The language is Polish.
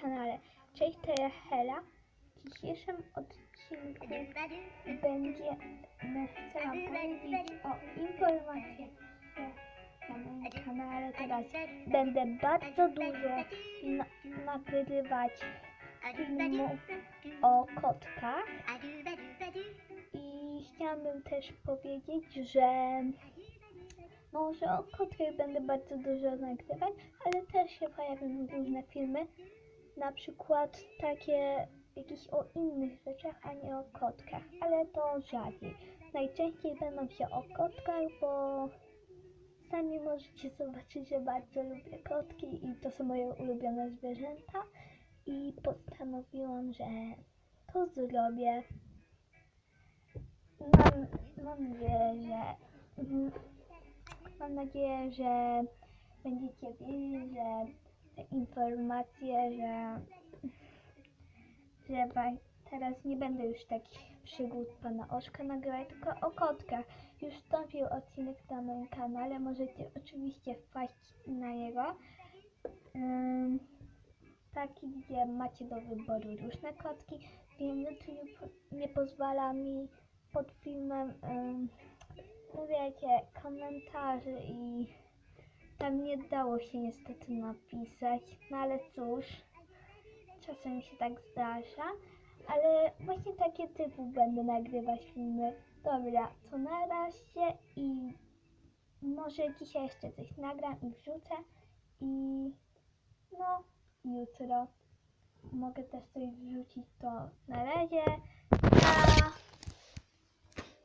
kanale. Cześć, to ja Hela. W dzisiejszym odcinku będzie Wam powiedzieć o informacjach, na moim kanale teraz będę bardzo dużo na nagrywać filmów o kotkach i chciałabym też powiedzieć, że może o kotkach będę bardzo dużo nagrywać, ale też się pojawią różne filmy, na przykład takie jakieś o innych rzeczach, a nie o kotkach, ale to rzadziej. Najczęściej będą się o kotkach, bo sami możecie zobaczyć, że bardzo lubię kotki i to są moje ulubione zwierzęta i postanowiłam, że to zrobię. Mam, mam nadzieję, że mhm, mam nadzieję, że będziecie wiedzieć, że te informacje, że, że teraz nie będę już takich przygód pana Oszka nagrywać, tylko o kotkach. Już wstąpił odcinek na moim kanale, możecie oczywiście wpaść na jego. Ym, taki, gdzie macie do wyboru różne kotki. Wiem, YouTube nie pozwala mi pod filmem, ym, no wiecie, komentarzy i tam nie dało się niestety napisać, no ale cóż, czasem się tak zdarza, ale właśnie takie typu będę nagrywać filmy. Dobra, to na razie i może dzisiaj jeszcze coś nagram i wrzucę i no jutro mogę też coś wrzucić, to na razie. Pa!